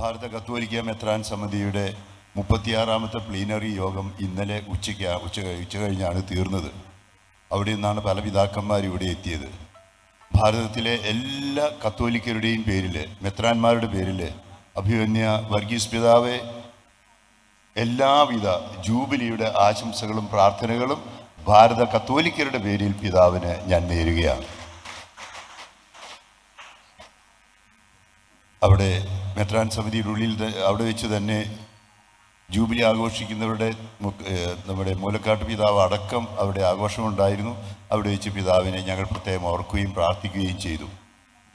ഭാരത കത്തോലിക്ക മെത്രാൻ സമിതിയുടെ മുപ്പത്തിയാറാമത്തെ പ്ലീനറി യോഗം ഇന്നലെ ഉച്ചയ്ക്ക് ഉച്ച ഉച്ച കഴിഞ്ഞാണ് തീർന്നത്. അവിടെ നിന്നാണ് പല പിതാക്കന്മാർ ഇവിടെ എത്തിയത്. ഭാരതത്തിലെ എല്ലാ കത്തോലിക്കരുടെയും പേരിൽ മെത്രാന്മാരുടെ പേരിൽ അഭിമന്യ വർഗീസ് പിതാവെ എല്ലാവിധ ജൂബിലിയുടെ ആശംസകളും പ്രാർത്ഥനകളും ഭാരത കത്തോലിക്കരുടെ പേരിൽ പിതാവിന് ഞാൻ നേരുകയാണ്. അവിടെ മെത്രാൻ സമിതിയുടെ ഉള്ളിൽ അവിടെ വെച്ച് തന്നെ ജൂബിലി ആഘോഷിക്കുന്നവരുടെ നമ്മുടെ മൂലക്കാട്ട് പിതാവ് അടക്കം അവിടെ ആഘോഷമുണ്ടായിരുന്നു. അവിടെ വെച്ച് പിതാവിനെ ഞങ്ങൾ പ്രത്യേകം ഓർക്കുകയും പ്രാർത്ഥിക്കുകയും ചെയ്തു.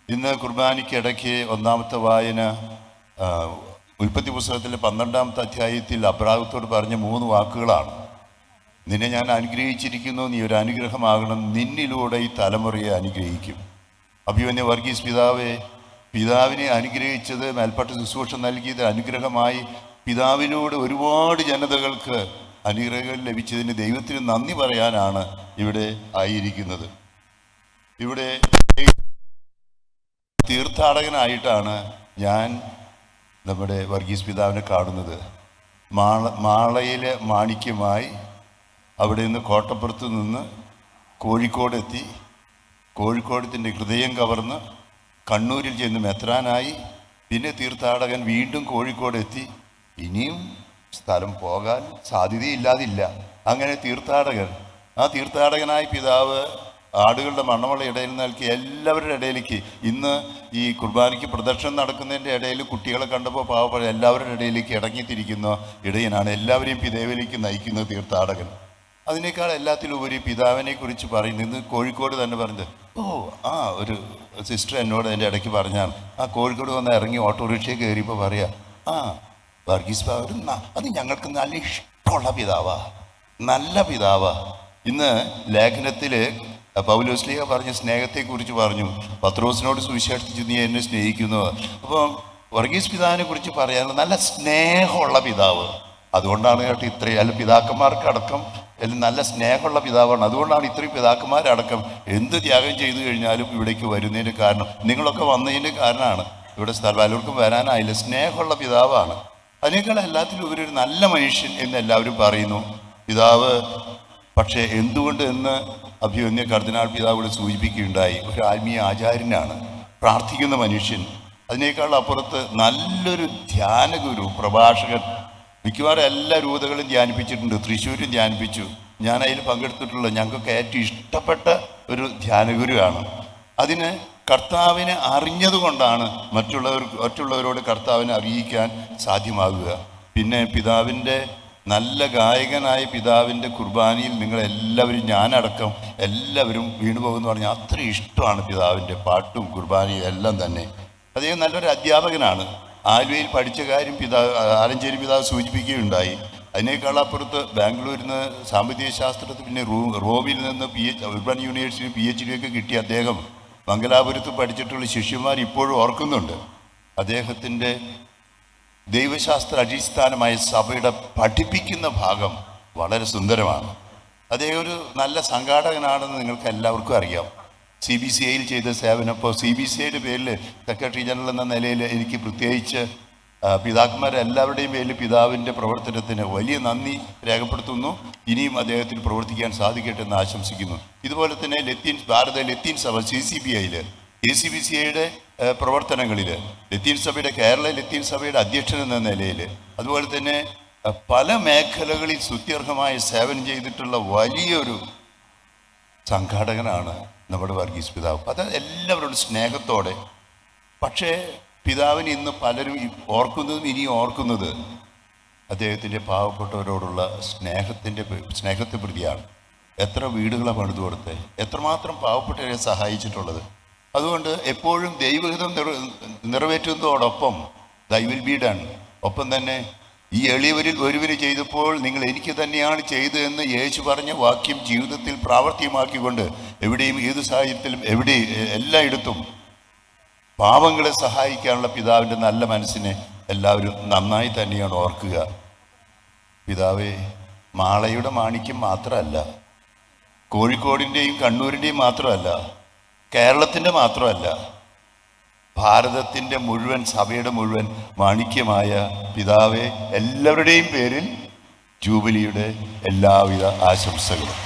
ഇന്ന് കുർബാനയ്ക്കിടയ്ക്ക് ഒന്നാമത്തെ വായന ഉൽപ്പത്തി പുസ്തകത്തിലെ പന്ത്രണ്ടാമത്തെ അധ്യായത്തിൽ അബ്രാഹത്തോട് പറഞ്ഞ മൂന്ന് വാക്കുകളാണ്. നിന്നെ ഞാൻ അനുഗ്രഹിച്ചിരിക്കുന്നു നീ ഒരു അനുഗ്രഹമാകണം നിന്നിലൂടെ ഈ തലമുറയെ അനുഗ്രഹിക്കും. അഭിമന്യ വർഗീസ് പിതാവെ പിതാവിനെ അനുഗ്രഹിച്ചത് മേൽപ്പാട്ട് ശുശ്രൂഷ നൽകിയത് അനുഗ്രഹമായി പിതാവിനോട് ഒരുപാട് ജനതകൾക്ക് അനുഗ്രഹങ്ങൾ ലഭിച്ചതിന് ദൈവത്തിന് നന്ദി പറയാനാണ് ഇവിടെ ആയിരിക്കുന്നത്. ഇവിടെ തീർത്ഥാടകനായിട്ടാണ് ഞാൻ നമ്മുടെ വർഗീസ് പിതാവിനെ കാണുന്നത്. മാള മാളയിലെ മാണിക്യമായി അവിടെ നിന്ന് കോട്ടപ്പുറത്ത് നിന്ന് കോഴിക്കോടെത്തി കോഴിക്കോടത്തിന്റെ ഹൃദയം കവർന്ന് കണ്ണൂരിൽ ചെന്ന് മെത്രാനായി. പിന്നെ തീർത്ഥാടകൻ വീണ്ടും കോഴിക്കോട് എത്തി ഇനിയും സ്ഥലം പോകാൻ സാധ്യതയില്ലാതില്ല. അങ്ങനെ തീർത്ഥാടകൻ ആ തീർത്ഥാടകനായ പിതാവ് ആടുകളുടെ മണ്ണമുള്ള ഇടയിൽ നൽകി എല്ലാവരുടെ ഇടയിലേക്ക് ഇന്ന് ഈ കുർബാനയ്ക്ക് പ്രദക്ഷിണം നടക്കുന്നതിന്റെ ഇടയിൽ കുട്ടികളെ കണ്ടപ്പോൾ പാവപ്പെട്ട എല്ലാവരുടെ ഇടയിലേക്ക് ഇടങ്ങിത്തിരിക്കുന്ന ഇടയനാണ് എല്ലാവരെയും പിതാവിലേക്ക് നയിക്കുന്ന തീർത്ഥാടകൻ. അതിനേക്കാൾ എല്ലാത്തിലുപരി പിതാവിനെ കുറിച്ച് പറയുന്നത് കോഴിക്കോട് തന്നെ പറഞ്ഞത്. ഓ ആ ഒരു സിസ്റ്റർ എന്നോട് എന്റെ ഇടയ്ക്ക് പറഞ്ഞാണ് ആ കോഴിക്കോട് വന്ന് ഇറങ്ങി ഓട്ടോറിക്ഷയിൽ കയറിയപ്പോൾ പറയാ ആ വർഗീസ് ബാബു അത് ഞങ്ങൾക്ക് നല്ല ഇഷ്ടമുള്ള പിതാവാ. നല്ല പിതാവാ. ഇന്ന് ലേഖനത്തിൽ പൗലോസ്ലിയ പറഞ്ഞ സ്നേഹത്തെക്കുറിച്ച് പറഞ്ഞു. പത്രോസിനോട് സുവിശേഷിച്ച് നീ എന്നെ സ്നേഹിക്കുന്നു. അപ്പം വർഗീസ് പിതാവിനെ കുറിച്ച് പറയാൻ നല്ല സ്നേഹമുള്ള പിതാവ്. അതുകൊണ്ടാണ് കേട്ടോ ഇത്രയും അല്ല പിതാക്കന്മാർക്കടക്കം എല്ലാം നല്ല സ്നേഹമുള്ള പിതാവാണ്. അതുകൊണ്ടാണ് ഇത്രയും പിതാക്കന്മാരടക്കം എന്ത് ത്യാഗം ചെയ്തു കഴിഞ്ഞാലും ഇവിടേക്ക് വരുന്നതിന് കാരണം നിങ്ങളൊക്കെ വന്നതിന്റെ കാരണമാണ്. ഇവിടെ സ്ഥലം പലർക്കും വരാനായില്ല. സ്നേഹമുള്ള പിതാവാണ്. അതിനേക്കാൾ എല്ലാത്തിലും ഇവരൊരു നല്ല മനുഷ്യൻ എന്ന് എല്ലാവരും പറയുന്നു. പിതാവ് പക്ഷേ എന്തുകൊണ്ട് എന്ന് അഭിമന്യ കർദിനാൾ പിതാവ് ഇവിടെ സൂചിപ്പിക്കുകയുണ്ടായി. ഒരു ആത്മീയ ആചാര്യനാണ്. പ്രാർത്ഥിക്കുന്ന മനുഷ്യൻ. അതിനേക്കാൾ അപ്പുറത്ത് നല്ലൊരു ധ്യാനഗുരു പ്രഭാഷകൻ മിക്കവാറും എല്ലാ രൂപതകളും ധ്യാനിപ്പിച്ചിട്ടുണ്ട്. തൃശ്ശൂരും ധ്യാനിപ്പിച്ചു. ഞാൻ അതിൽ പങ്കെടുത്തിട്ടുള്ള ഞങ്ങൾക്കൊക്കെ ഏറ്റവും ഇഷ്ടപ്പെട്ട ഒരു ധ്യാനഗുരുവാണ്. അതിന് കർത്താവിനെ അറിഞ്ഞതുകൊണ്ടാണ് മറ്റുള്ളവർ മറ്റുള്ളവരോട് കർത്താവിനെ അറിയിക്കാൻ സാധ്യമാകുക. പിന്നെ പിതാവിന്റെ നല്ല ഗായകനായ പിതാവിന്റെ കുർബാനയിൽ നിങ്ങളെല്ലാവരും ഞാനടക്കം എല്ലാവരും വീണുപോകുമെന്ന് പറഞ്ഞാൽ അത്ര ഇഷ്ടമാണ് പിതാവിന്റെ പാട്ടും കുർബാനയും എല്ലാം തന്നെ. അദ്ദേഹം നല്ലൊരു അധ്യാപകനാണ്. ആലുവയിൽ പഠിച്ച കാര്യം പിതാവ് ആലഞ്ചേരി പിതാവ് സൂചിപ്പിക്കുകയുണ്ടായി. അതിനേക്കാൾ അപ്പുറത്ത് ബാംഗ്ലൂരിൽ നിന്ന് സാമ്പത്തിക ശാസ്ത്രത്തിൽ പിന്നെ റൂ റോമിൽ നിന്ന് P H Urban university P H D ഒക്കെ കിട്ടിയ അദ്ദേഹം മംഗലാപുരത്ത് പഠിച്ചിട്ടുള്ള ശിഷ്യന്മാർ ഇപ്പോഴും ഓർക്കുന്നുണ്ട്. അദ്ദേഹത്തിന്റെ ദൈവശാസ്ത്ര അടിസ്ഥാനമായ സഭയുടെ പഠിപ്പിക്കുന്ന ഭാഗം വളരെ സുന്ദരമാണ്. അദ്ദേഹം ഒരു നല്ല സംഘാടകനാണെന്ന് നിങ്ങൾക്ക് എല്ലാവർക്കും അറിയാം. സി ബി സി ഐയിൽ ചെയ്ത സേവനം. ഇപ്പോൾ സി ബി സി ഐയുടെ പേരിൽ സെക്രട്ടറി ജനറൽ എന്ന നിലയിൽ എനിക്ക് പ്രത്യേകിച്ച് പിതാക്കന്മാരെല്ലാവരുടെയും പേരിൽ പിതാവിന്റെ പ്രവർത്തനത്തിന് വലിയ നന്ദി രേഖപ്പെടുത്തുന്നു. ഇനിയും അദ്ദേഹത്തിന് പ്രവർത്തിക്കാൻ സാധിക്കട്ടെ എന്ന് ആശംസിക്കുന്നു. ഇതുപോലെ തന്നെ ലത്തീൻ ഭാരത ലത്തീൻ സഭ സി സി ബി ഐയിൽ എ സി ബി സി ഐയുടെ പ്രവർത്തനങ്ങളിൽ ലത്തീൻ സഭയുടെ കേരള ലത്തീൻ സഭയുടെ അധ്യക്ഷൻ എന്ന നിലയിൽ അതുപോലെ തന്നെ പല മേഖലകളിൽ സ്തുത്യർഹമായ സേവനം ചെയ്തിട്ടുള്ള വലിയൊരു സംഘാടകനാണ് നമ്മുടെ വർഗീസ് പിതാവ്. അത് എല്ലാവരോടും സ്നേഹത്തോടെ. പക്ഷേ പിതാവിന് ഇന്ന് പലരും ഓർക്കുന്നതും ഇനിയും ഓർക്കുന്നത് അദ്ദേഹത്തിന്റെ പാവപ്പെട്ടവരോടുള്ള സ്നേഹത്തിന്റെ സ്നേഹത്തെ പ്രതിയാണ്. എത്ര വീടുകളാണ് പണിതു കൊടുത്തത് എത്രമാത്രം പാവപ്പെട്ടവരെ സഹായിച്ചിട്ടുള്ളത്? അതുകൊണ്ട് എപ്പോഴും ദൈവഹിതം നിറ നിറവേറ്റുന്നതോടൊപ്പം ദൈ വിൽ ബി ഡൺ ഒപ്പം തന്നെ ഈ എളിയവരിൽ ഒരുവര് ചെയ്തപ്പോൾ നിങ്ങൾ എനിക്ക് തന്നെയാണ് ചെയ്തതെന്ന് യേശു പറഞ്ഞ വാക്യം ജീവിതത്തിൽ പ്രാവർത്തികമാക്കിക്കൊണ്ട് എവിടെയും ഏത് സാഹചര്യത്തിലും എവിടെ എല്ലായിടത്തും പാവങ്ങളെ സഹായിക്കാനുള്ള പിതാവിന്റെ നല്ല മനസ്സിനെ എല്ലാവരും നന്നായി തന്നെയാണ് ഓർക്കുക. പിതാവേ മാളയുടെ മാണിക്യം മാത്രമല്ല കോഴിക്കോടിന്റെയും കണ്ണൂരിന്റെയും മാത്രമല്ല കേരളത്തിന്റെ മാത്രമല്ല ഭാരതത്തിന്റെ മുഴുവൻ സഭയുടെ മുഴുവൻ മാണിക്യമായ പിതാവെ എല്ലാവരുടെയും പേരിൽ ജൂബിലിയുടെ എല്ലാവിധ ആശംസകളും.